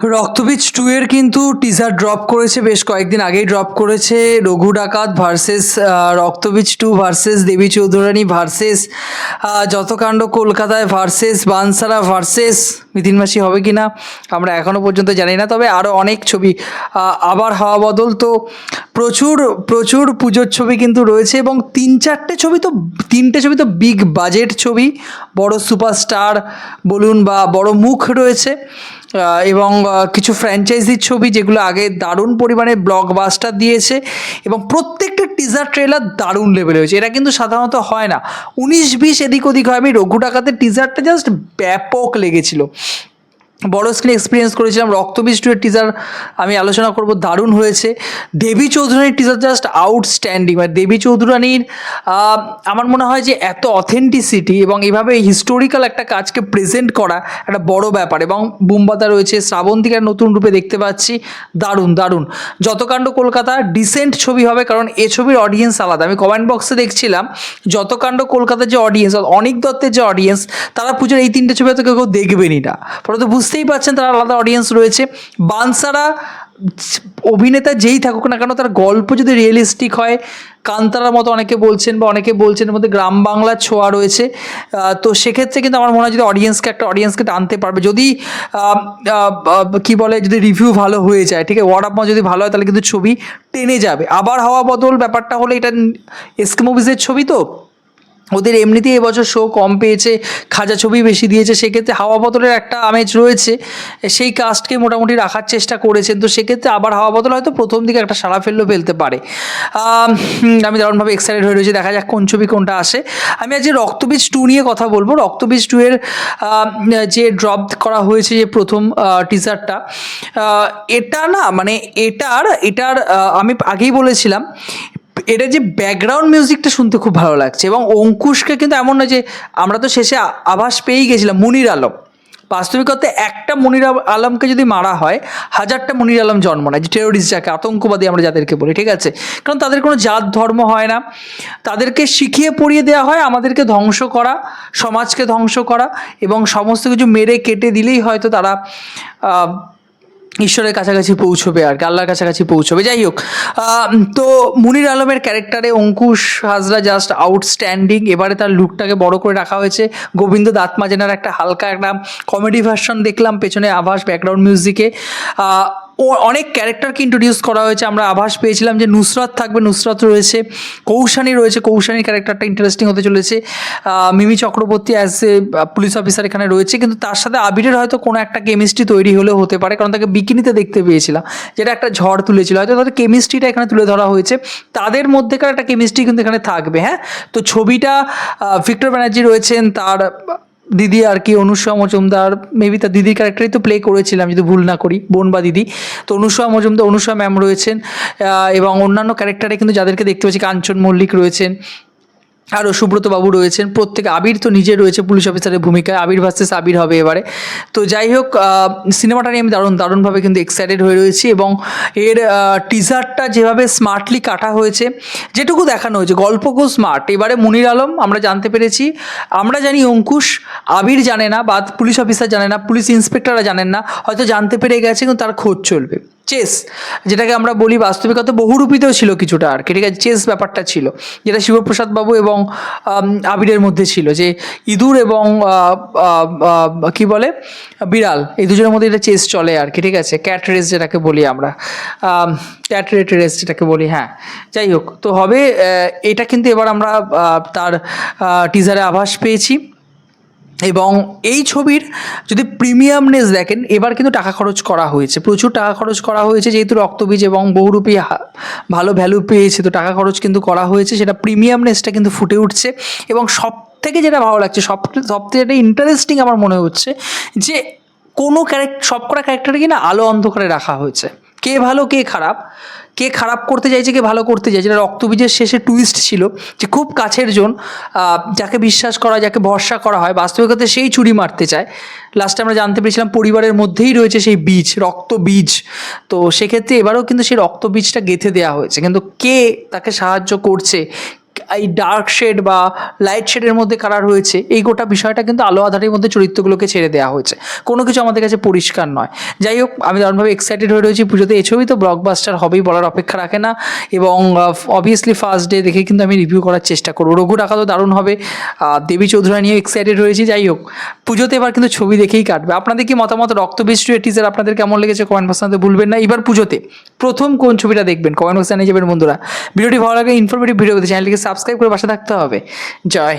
রক্তবীজ টু এর কিন্তু টিজার ড্রপ করেছে, বেশ কয়েকদিন আগেই ড্রপ করেছে। Raghu Dakat versus Raktabeej two versus Debi Chowdhurani versus যতকাণ্ড কলকাতায় ভার্সেস বানসারা ভার্সেস মিথিন মাসি হবে কি না আমরা এখনও পর্যন্ত জানি না। তবে আরও অনেক ছবি আবার হাওয়া বদল। তো প্রচুর প্রচুর পুজোর ছবি কিন্তু রয়েছে এবং তিন চারটে ছবি তো, তিনটে ছবি তো বিগ বাজেট ছবি। বড় সুপারস্টার বলুন বা বড় মুখ রয়েছে। এবং কিছু ফ্র্যাঞ্চাইজির ছবি যেগুলো আগে দারুণ পরিমাণে ব্লকবাস্টার দিয়েছে এবং প্রত্যেকটা টিজার ট্রেলার দারুণ লেভেলে হয়েছে। এটা কিন্তু সাধারণত হয় না। উনিশ বিশ এদিক ওদিক হয়। আমি রঘু ডাকাতের টিজারটা জাস্ট ব্যাপক লেগেছিল। বড় স্ক্রিন এক্সপিরিয়েন্স করেছিলাম, রক্তবীজ টু এর টিজার আমি আলোচনা করব, দারুণ হয়েছে। দেবী চৌধুরানীর টিজার জাস্ট আউটস্ট্যান্ডিং মানে দেবী চৌধুরানীর আমার মনে হয় যে এত অথেন্টিসিটি এবং এভাবে হিস্টোরিক্যাল একটা কাজকে প্রেজেন্ট করা একটা বড় ব্যাপার এবং বুম্বাদা রয়েছে শ্রাবন্তিকার নতুন রূপে দেখতে পাচ্ছি, দারুণ দারুণ। যতকাণ্ড কলকাতা ডিসেন্ট ছবি হবে কারণ এ ছবির অডিয়েন্স আলাদা। আমি কমেন্ট বক্সে দেখছিলাম, যতকাণ্ড কলকাতার যে অডিয়েন্স অনিক দত্তের যে অডিয়েন্স তারা পুজোর এই তিনটে ছবি হয়তো কেউ কেউ দেখবেনই না। পরে তো বুঝতেই পারছেন তারা আলাদা অডিয়েন্স রয়েছে। বানসারা অভিনেতা যেই থাকুক না কেন, তার গল্প যদি রিয়েলিস্টিক হয়, কান্তারার মতো অনেকে বলছেন বা অনেকে বলছেন এর মধ্যে গ্রাম বাংলার ছোঁয়া রয়েছে। তো সেক্ষেত্রে কিন্তু আমার মনে হয় যদি অডিয়েন্সকে একটা অডিয়েন্সকে টানতে পারবে, যদি কি বলে, যদি রিভিউ ভালো হয়ে যায়, ঠিক আছে? ওয়ার্ড অফ যদি ভালো হয়, তাহলে কিন্তু ছবি টেনে যাবে। আবার হাওয়া বদল ব্যাপারটা হলে এটা এসকে মুভিজের ছবি তো? ওদের এমনিতেই এবছর শো কম পেয়েছে, খাজা ছবি বেশি দিয়েছে, সেক্ষেত্রে হাওয়া বদলের একটা আমেজ রয়েছে। সেই কাস্টকে মোটামুটি রাখার চেষ্টা করেছেন, তো সেক্ষেত্রে আবার হাওয়া বদল হয়তো প্রথম দিকে একটা সাড়া ফেললেও ফেলতে পারে। আমি দারুণভাবে এক্সাইটেড হয়ে রয়েছি, দেখা যাক কোন ছবি কোনটা আসে। আমি আজকে রক্তবীজ টু নিয়ে কথা বলব। রক্তবীজ টু এর যে ড্রপ করা হয়েছে যে প্রথম টিজারটা এটা না মানে এটার এটার আমি আগেই বলেছিলাম এটা যে ব্যাকগ্রাউন্ড মিউজিকটা শুনতে খুব ভালো লাগছে এবং অঙ্কুশকে কিন্তু এমন নয় যে আমরা তো শেষে আভাস পেয়েই গেছিলাম, মুনির আলম। বাস্তবিকতে একটা মনির আলমকে যদি মারা হয়, হাজারটা মনির আলম জন্ম নেয়, যে টেরোরিস্ট যাকে, আতঙ্কবাদী আমরা যাদেরকে বলি, ঠিক আছে? কারণ তাদের কোনো জাত ধর্ম হয় না। তাদেরকে শিখিয়ে পড়িয়ে দেওয়া হয়, আমাদেরকে ধ্বংস করা, সমাজকে ধ্বংস করা এবং সমস্ত কিছু মেরে কেটে দিলেই হয়তো তারা ঈশ্বরের কাছাকাছি পৌঁছবে আর কি, আল্লাহর কাছাকাছি পৌঁছবে। যাই হোক তো মুনির আলমের ক্যারেক্টারে অঙ্কুশ হাজরা জাস্ট আউটস্ট্যান্ডিং এবারে তার লুকটাকে বড় করে রাখা হয়েছে। গোবিন্দ দাঁতমাজেনার একটা হালকা একটা কমেডি ভার্সন দেখলাম, পেছনে আভাস ব্যাকগ্রাউন্ড মিউজিকে ও অনেক ক্যারেক্টারকে ইন্ট্রোডিউস করা হয়েছে। আমরা আভাস পেয়েছিলাম যে নুসরাত থাকবে। নুসরাত রয়েছে, কৌশানী রয়েছে। কৌশানীর ক্যারেক্টারটা ইন্টারেস্টিং হতে চলেছে। Mimi Chakraborty as a police officer এখানে রয়েছে। কিন্তু তার সাথে আবিরের হয়তো কোনো একটা কেমিস্ট্রি তৈরি হলেও হতে পারে। কারণ তাকে বিকিনিতে দেখতে পেয়েছিলাম, যেটা একটা ঝড় তুলেছিল। হয়তো তাদের কেমিস্ট্রিটা এখানে তুলে ধরা হয়েছে। তাদের মধ্যেকার একটা কেমিস্ট্রি কিন্তু এখানে থাকবে হ্যাঁ? তো ছবিটা ভিক্টর ব্যানার্জি রয়েছেন। তার দিদি আর কি অনুষ্কা মজুমদার মেবি তার দিদির ক্যারেক্টারই তো প্লে করেছিলাম, যদি ভুল না করি, বোন বা দিদি। তো অনুষ্কা মজুমদার অনুষ্কা ম্যাম রয়েছেন এবং অন্যান্য ক্যারেক্টারে কিন্তু যাদেরকে দেখতে পাচ্ছি, কাঞ্চন মল্লিক রয়েছেন আরও সুব্রত বাবু রয়েছেন। প্রত্যেক আবির তো নিজে রয়েছে পুলিশ অফিসারের ভূমিকায়। আবির ভার্সেস আবির হবে এবারে। তো যাই হোক সিনেমাটা নিয়ে আমি দারুণ, দারুণভাবে কিন্তু এক্সাইটেড হয়ে রয়েছি এবং এর টিজারটা যেভাবে স্মার্টলি কাটা হয়েছে, যেটুকু দেখানো হয়েছে গল্প খুব স্মার্ট এবারে মুনির আলম, আমরা জানতে পেরেছি। আমরা জানি অঙ্কুশ, আবির জানে না বা পুলিশ অফিসার জানে না, পুলিশ ইন্সপেক্টররা জানেন না। হয়তো জানতে পেরে গেছে, কিন্তু তার খোঁজ চলবে। চেস যেটাকে আমরা বলি বাস্তবিকতা বহুরূপীতেও ছিল কিছুটা আর কি, ঠিক আছে? চেস ব্যাপারটা ছিল, যেটা শিবপ্রসাদ বাবু এবং আবিরের মধ্যে ছিল যে ইঁদুর এবং কি বলে? বিড়াল, এই দুজনের মধ্যে এটা চেস চলে আর কি, ঠিক আছে? ক্যাট রেস যেটাকে বলি আমরা। ক্যাট রেট রেস যেটাকে বলি হ্যাঁ। যাই হোক, তো হবে এটা কিন্তু এবার আমরা তার টিজারে আভাস পেয়েছি। এবং এই ছবির যদি প্রিমিয়ামনেস দেখেন, এবার কিন্তু টাকা খরচ করা হয়েছে। প্রচুর টাকা খরচ করা হয়েছে, যেহেতু রক্তবীজ এবং বহুরূপী ভালো ভ্যালু পেয়েছে, তো টাকা খরচ কিন্তু করা হয়েছে। সেটা প্রিমিয়ামনেসটা কিন্তু ফুটে উঠছে এবং সব থেকে যেটা ভালো লাগছে, সব সব থেকে যেটা ইন্টারেস্টিং আমার মনে হচ্ছে, যে কোনো ক্যারেক্টার সবকটা ক্যারেক্টারকে না আলো অন্ধকারে রাখা হয়েছে। কে ভালো, কে খারাপ কে খারাপ করতে চাইছে, কে ভালো করতে চাইছে এটা রক্তবীজের শেষে টুইস্ট ছিল যে খুব কাছের জন যাকে বিশ্বাস করা, যাকে ভরসা করা হয় বাস্তবিকতা সেই চুরি মারতে চায়। লাস্টে আমরা জানতে পেরেছিলাম পরিবারের মধ্যেই রয়েছে সেই বীজ রক্ত বীজ তো সেক্ষেত্রে এবারেও কিন্তু সেই রক্ত বীজটা গেঁথে দেওয়া হয়েছে। কিন্তু কে তাকে সাহায্য করছে এই ডার্ক শেড বা লাইট শেডের মধ্যে কারা রয়েছে এই গোটা বিষয়টা কিন্তু আলো আধারের মধ্যে চরিত্রগুলোকে ছেড়ে দেওয়া হয়েছে। কোনো কিছু আমাদের কাছে পরিষ্কার নয়। যাই হোক, আমি দারুণভাবে এক্সাইটেড হয়ে রয়েছি পুজোতে। এই ছবি তো ব্লকবাস্টার হবেই বলার অপেক্ষা রাখে না। এবং অবভিয়াসলি ফার্স্ট ডে দেখে কিন্তু আমি রিভিউ করার চেষ্টা করব। রঘু ডাকা তো দারুণ হবে। দেবী চৌধুরী নিয়েও এক্সাইটেড হয়েছি যাই হোক, পুজোতে এবার কিন্তু ছবি দেখেই কাটবে। আপনাদের কি মতামত? রক্তবীজ টু টিজার আপনাদের কেমন লেগেছে? কমেন্ট বক্সে জানাতে ভুলবেন না। এবার পুজোতে প্রথম কোন ছবিটা দেখবেন? কমেন্ট বক্সে জানিয়ে যাবেন বন্ধুরা। ভিডিওটি ভালো লাগে ইনফরমেটিভ ভিডিও পেতে চ্যানেলটিকে সাবস্ক্রাইব করে বাসা থাকতে হবে। জয়